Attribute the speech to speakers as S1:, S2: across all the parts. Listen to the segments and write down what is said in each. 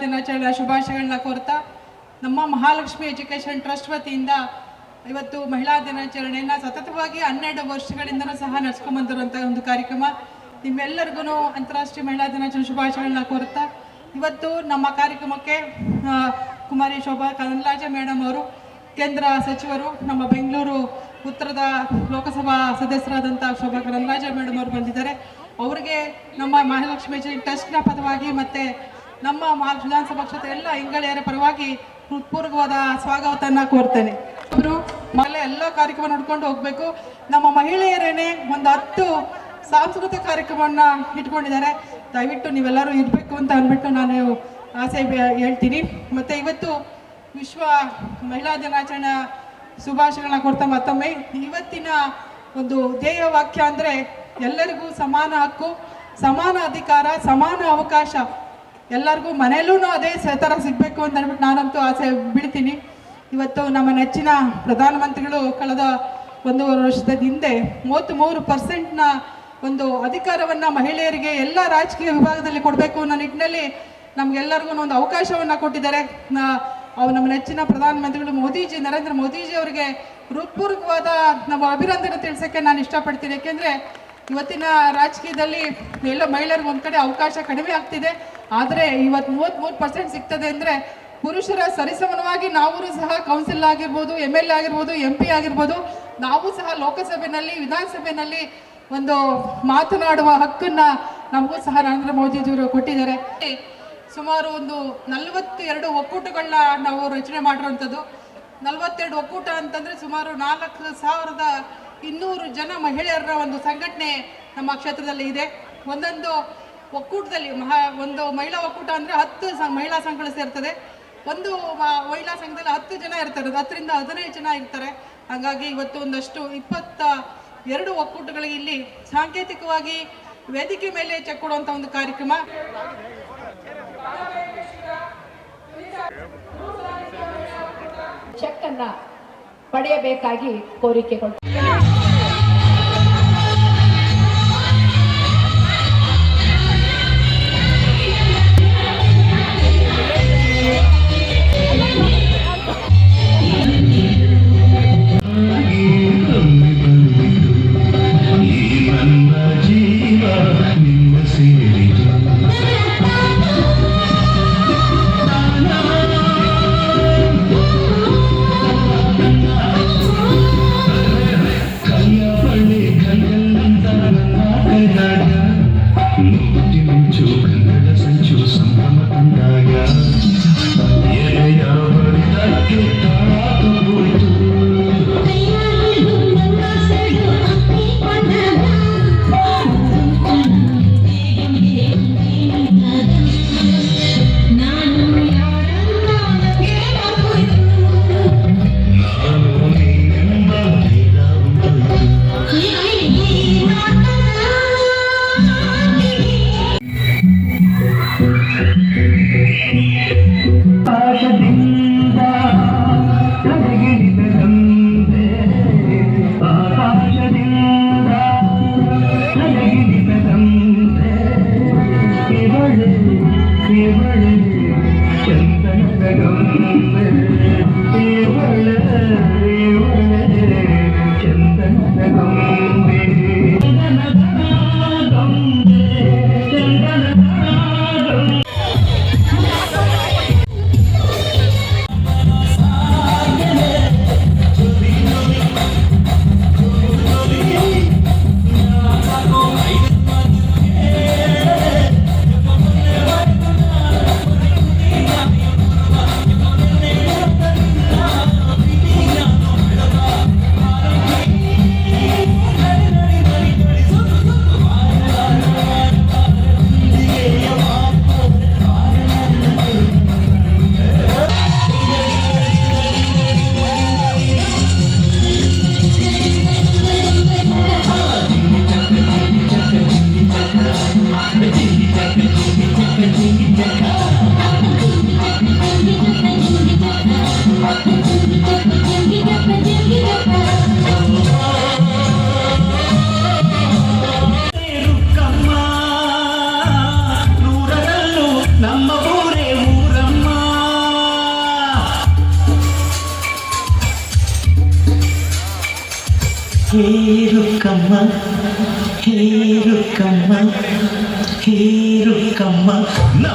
S1: ದಿನಾಚರಣೆ ಶುಭಾಶಯಗಳನ್ನ ಕೋರ್ತಾ ನಮ್ಮ ಮಹಾಲಕ್ಷ್ಮಿ ಎಜುಕೇಷನ್ ಟ್ರಸ್ಟ್ ವತಿಯಿಂದ ಇವತ್ತು ಮಹಿಳಾ ದಿನಾಚರಣೆಯನ್ನು ಸತತವಾಗಿ ಹನ್ನೆರಡು ವರ್ಷಗಳಿಂದನೂ ಸಹ ನಡೆಸ್ಕೊಂಬಂದಿರುವಂಥ ಒಂದು ಕಾರ್ಯಕ್ರಮ. ನಿಮ್ಮೆಲ್ಲರಿಗೂ ಅಂತಾರಾಷ್ಟ್ರೀಯ ಮಹಿಳಾ ದಿನಾಚರಣೆ ಶುಭಾಶಯಗಳನ್ನ ಕೋರ್ತಾ ಇವತ್ತು ನಮ್ಮ ಕಾರ್ಯಕ್ರಮಕ್ಕೆ ಕುಮಾರಿ ಶೋಭಾ ಕನಲಾಜ ಮೇಡಮ್ ಅವರು, ಕೇಂದ್ರ ಸಚಿವರು, ನಮ್ಮ ಬೆಂಗಳೂರು ಉತ್ತರದ ಲೋಕಸಭಾ ಸದಸ್ಯರಾದಂಥ ಶೋಭಾ ಕನಲಾಜ ಮೇಡಮ್ ಅವರು ಬಂದಿದ್ದಾರೆ. ಅವರಿಗೆ ನಮ್ಮ ಮಹಾಲಕ್ಷ್ಮಿ ಟ್ರಸ್ಟ್ನ ಪದವಾಗಿ ಮತ್ತು ನಮ್ಮ ವಿಧಾನಸಭಾ ಕ್ಷೇತ್ರ ಎಲ್ಲ ಇಂಗಳಿಯರ ಪರವಾಗಿ ಹೃತ್ಪೂರ್ವಕವಾದ ಸ್ವಾಗತವನ್ನು ಕೋರ್ತೇನೆ. ಅವರು ಮಳೆ ಎಲ್ಲ ಕಾರ್ಯಕ್ರಮ ನೋಡ್ಕೊಂಡು ಹೋಗಬೇಕು. ನಮ್ಮ ಮಹಿಳೆಯರೇನೆ ಒಂದು ಹತ್ತು ಸಾಂಸ್ಕೃತಿಕ ಕಾರ್ಯಕ್ರಮವನ್ನ ಇಟ್ಕೊಂಡಿದ್ದಾರೆ. ದಯವಿಟ್ಟು ನೀವೆಲ್ಲರೂ ಇರಬೇಕು ಅಂತ ಅಂದ್ಬಿಟ್ಟು ನಾನು ಆಸೆ ಹೇಳ್ತೀನಿ. ಮತ್ತು ಇವತ್ತು ವಿಶ್ವ ಮಹಿಳಾ ದಿನಾಚರಣೆ ಶುಭಾಶಯಗಳನ್ನ ಕೊಡ್ತಾ ಮತ್ತೊಮ್ಮೆ. ಇವತ್ತಿನ ಒಂದು ಧ್ಯೇಯ ವಾಕ್ಯ ಅಂದರೆ ಎಲ್ಲರಿಗೂ ಸಮಾನ ಹಕ್ಕು, ಸಮಾನ ಅಧಿಕಾರ, ಸಮಾನ ಅವಕಾಶ. ಎಲ್ಲರಿಗೂ ಮನೆಯಲ್ಲೂ ಅದೇ ಸ- ಥರ ಸಿಗಬೇಕು ಅಂತ ಅಂದ್ಬಿಟ್ಟು ನಾನಂತೂ ಆಸೆ ಬಿಡ್ತೀನಿ ಇವತ್ತು ನಮ್ಮ ನೆಚ್ಚಿನ ಪ್ರಧಾನಮಂತ್ರಿಗಳು ಕಳೆದ ಒಂದೂವರೆ ವರ್ಷದ ಹಿಂದೆ ಮೂವತ್ತ್ಮೂರು ಪರ್ಸೆಂಟ್ನ ಒಂದು ಅಧಿಕಾರವನ್ನು ಮಹಿಳೆಯರಿಗೆ ಎಲ್ಲ ರಾಜಕೀಯ ವಿಭಾಗದಲ್ಲಿ ಕೊಡಬೇಕು ಅನ್ನೋ ನಿಟ್ಟಿನಲ್ಲಿ ನಮಗೆಲ್ಲರಿಗೂ ಒಂದು ಅವಕಾಶವನ್ನು ಕೊಟ್ಟಿದ್ದಾರೆ. ಅವು ನಮ್ಮ ನೆಚ್ಚಿನ ಪ್ರಧಾನಮಂತ್ರಿಗಳು ಮೋದಿಜಿ, ನರೇಂದ್ರ ಮೋದಿಜಿ ಅವರಿಗೆ ಹೃತ್ಪೂರ್ವಕವಾದ ನಮ್ಮ ಅಭಿನಂದನೆ ತಿಳಿಸೋಕ್ಕೆ ನಾನು ಇಷ್ಟಪಡ್ತೀನಿ. ಯಾಕೆಂದರೆ ಇವತ್ತಿನ ರಾಜಕೀಯದಲ್ಲಿ ಎಲ್ಲ ಮಹಿಳೆಯರಿಗೆ ಒಂದು ಕಡೆ ಅವಕಾಶ ಕಡಿಮೆ ಆಗ್ತಿದೆ. ಆದರೆ ಇವತ್ತು ಮೂವತ್ತ್ಮೂರು ಪರ್ಸೆಂಟ್ ಸಿಗ್ತದೆ ಅಂದರೆ ಪುರುಷರ ಸರಿಸಮನವಾಗಿ ನಾವು ಸಹ ಕೌನ್ಸಿಲ್ ಆಗಿರ್ಬೋದು ಎಂ ಎಲ್ ಎ ಆಗಿರ್ಬೋದು ಎಂ ಪಿ ಆಗಿರ್ಬೋದು, ನಾವು ಸಹ ಲೋಕಸಭೆಯಲ್ಲಿ ವಿಧಾನಸಭೆಯಲ್ಲಿ ಒಂದು ಮಾತನಾಡುವ ಹಕ್ಕನ್ನ ನಮಗೂ ಸಹ ನರೇಂದ್ರ ಮೋದಿಜಿಯವರು ಕೊಟ್ಟಿದ್ದಾರೆ. ಸುಮಾರು ಒಂದು ನಲವತ್ತು ಎರಡು ಒಕ್ಕೂಟಗಳನ್ನ ನಾವು ರಚನೆ ಮಾಡಿರುವಂಥದ್ದು. ನಲವತ್ತೆರಡು ಒಕ್ಕೂಟ ಅಂತಂದ್ರೆ ಸುಮಾರು ನಾಲ್ಕು ಸಾವಿರದ ಇನ್ನೂರು ಜನ ಮಹಿಳೆಯರ ಒಂದು ಸಂಘಟನೆ ನಮ್ಮ ಕ್ಷೇತ್ರದಲ್ಲಿ ಇದೆ. ಒಂದೊಂದು ಒಕ್ಕೂಟದಲ್ಲಿ ಮಹಾ, ಒಂದು ಮಹಿಳಾ ಒಕ್ಕೂಟ ಅಂದರೆ ಹತ್ತು ಸ, ಮಹಿಳಾ ಸಂಘಗಳು ಸೇರ್ತದೆ. ಒಂದು ಮಹಿಳಾ ಸಂಘದಲ್ಲಿ ಹತ್ತು ಜನ ಇರ್ತಾರೆ. ಹತ್ತರಿಂದ ಹದಿನೈದು ಜನ ಇರ್ತಾರೆ. ಹಾಗಾಗಿ ಇವತ್ತು ಒಂದಷ್ಟು ಇಪ್ಪತ್ತ ಎರಡು ಒಕ್ಕೂಟಗಳಿಗೆ ಇಲ್ಲಿ ಸಾಂಕೇತಿಕವಾಗಿ ವೇದಿಕೆ ಮೇಲೆ ಚೆಕ್ ಕೊಡುವಂಥ ಒಂದು ಕಾರ್ಯಕ್ರಮ.
S2: ಚೆಕ್ ಪಡೆಯಬೇಕಾಗಿ ಕೋರಿಕೆಗಳು
S3: హీరుకమ్మ హీరుకమ్మ నా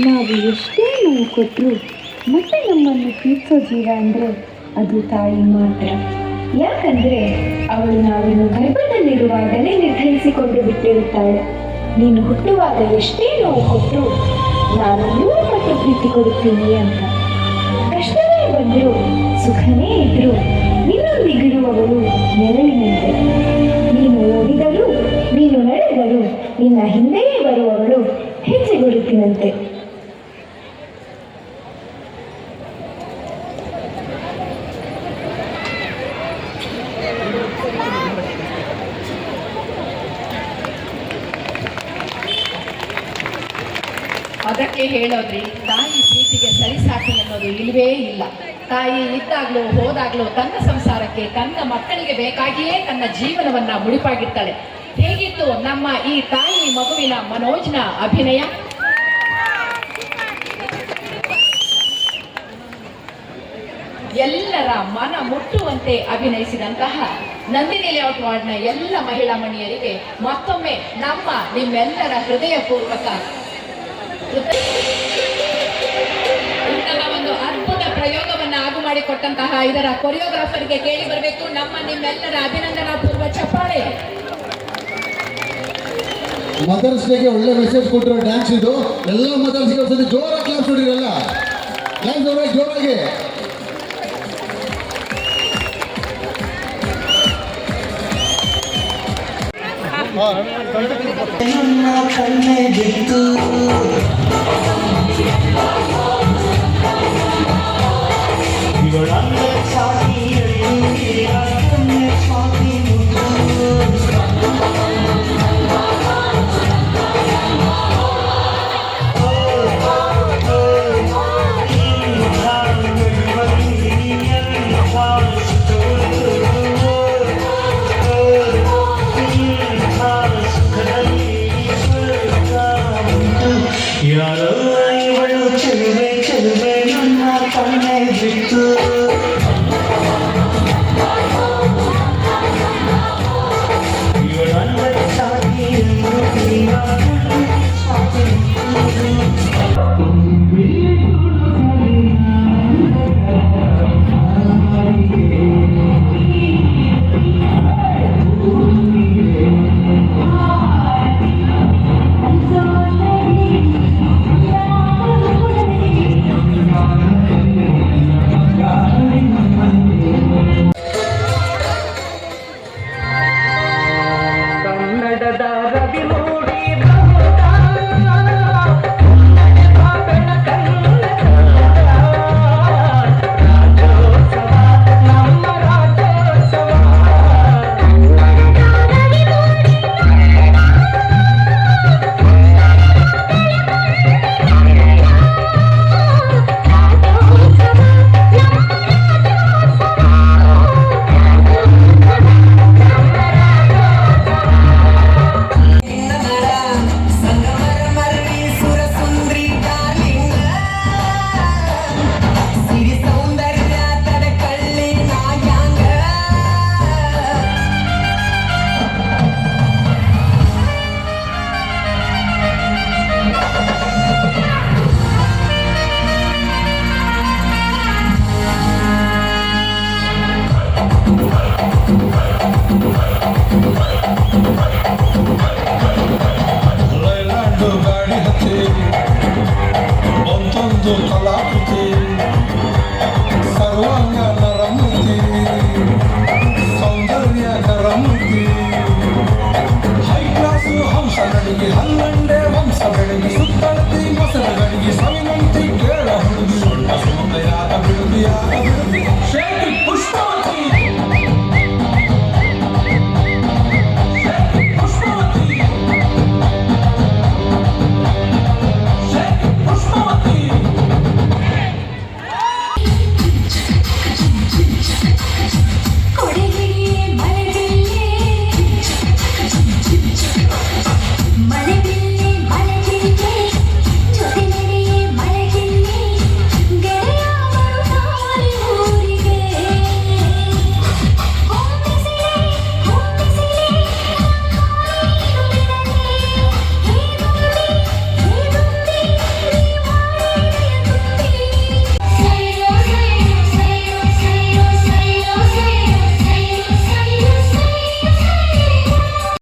S3: ನಾವು
S4: ಎಷ್ಟೇ ನೋವು ಕೊಟ್ಟರು ಮತ್ತೆ ನಮ್ಮನ್ನು ಪ್ರೀತಿಸೋ ಜೀವ ಅಂದರೆ ಅದು ತಾಯಿ ಮಾತ್ರ. ಯಾಕಂದರೆ ಅವಳು ನಾವಿನ್ನು ಗರ್ಭದಲ್ಲಿರುವಾಗಲೇ ನಿರ್ಧರಿಸಿಕೊಂಡು ಬಿಟ್ಟಿರುತ್ತಾಳೆ. ನೀನು ಹುಟ್ಟುವಾಗ ಎಷ್ಟೇ ನೋವು ಕೊಟ್ಟರು ನಾನು ನೂರು ಪಟ್ಟು ಪ್ರೀತಿ ಕೊಡುತ್ತೀನಿ ಅಂತ. ಕಷ್ಟವೇ ಬಂದರೂ, ಸುಖನೇ ಇದ್ದರೂ ನಿನ್ನೊಂದಿಗಿರುವವಳು ನೆರಳಿನಂತೆ. ನೀನು ಓಡಿದರೂ ನೀನು ನಡೆದರೂ, ನಿನ್ನ ಹಿಂದೆಯೇ ಬರುವವಳು ಹೆಜ್ಜೆ ಗುರುತಿನಂತೆ.
S2: ಅದಕ್ಕೆ ಹೇಳೋದ್ರಿ, ತಾಯಿ ಪ್ರೀತಿಗೆ ಸರಿಸಾಟಿ ಅನ್ನೋದು ಇಲ್ಲವೇ ಇಲ್ಲ. ತಾಯಿ ಇದ್ದಾಗ್ಲೂ ಹೋದಾಗಲೂ ತನ್ನ ಸಂಸಾರಕ್ಕೆ, ತನ್ನ ಮಕ್ಕಳಿಗೆ ಬೇಕಾಗಿಯೇ ತನ್ನ ಜೀವನವನ್ನ ಮುಡಿಪಾಗಿರ್ತಾಳೆ ಹೇಗಿತ್ತು ನಮ್ಮ ಈ ತಾಯಿ ಮಗುವಿನ ಮನೋಜ್ನ ಅಭಿನಯ? ಎಲ್ಲರ ಮನ ಮುಟ್ಟುವಂತೆ ಅಭಿನಯಿಸಿದಂತಹ ನಂದಿನಿ ಲೇಔಟ್ ವಾರ್ಡ್ನ ಎಲ್ಲ ಮಹಿಳಾ ಮಣಿಯರಿಗೆ ಮತ್ತೊಮ್ಮೆ ನಮ್ಮ ನಿಮ್ಮೆಲ್ಲರ ಹೃದಯಪೂರ್ವಕ ಒಂದು ಅದ್ಭುತ ಪ್ರಯೋಗವನ್ನ ಆಗು ಮಾಡಿಕೊಟ್ಟಂತಹ ಇದರ ಕೊರಿಯೋಗ್ರಾಫರ್ಗೆ ಕೇಳಿ ಬರಬೇಕು. ನಮ್ಮ ನಿಮ್ಮೆಲ್ಲರ ಅಭಿನಂದನಾ ಪೂರ್ವ ಚಪ್ಪಾಳೆ.
S5: ಮದರ್ಸ್ ಡೇಗೆ ಒಳ್ಳೆ ಮೆಸೇಜ್ ಕೊಟ್ಟಿರೋ ಡ್ಯಾನ್ಸ್ ಇದು. ಎಲ್ಲ ಮದರ್ಸ್ಗೆ ಒಂದ್ಸತಿ ಜೋರಾಗಿ ಕ್ಲಾಸ್ ನೋಡಿರಲ್ಲ ಕ್ಲಾಸ್ ಜೋರಾಗಿ.
S6: ಕಣ್ಣೆ ಬಿತ್ತು ಇವಳನ್ನ ಸಾಕಿ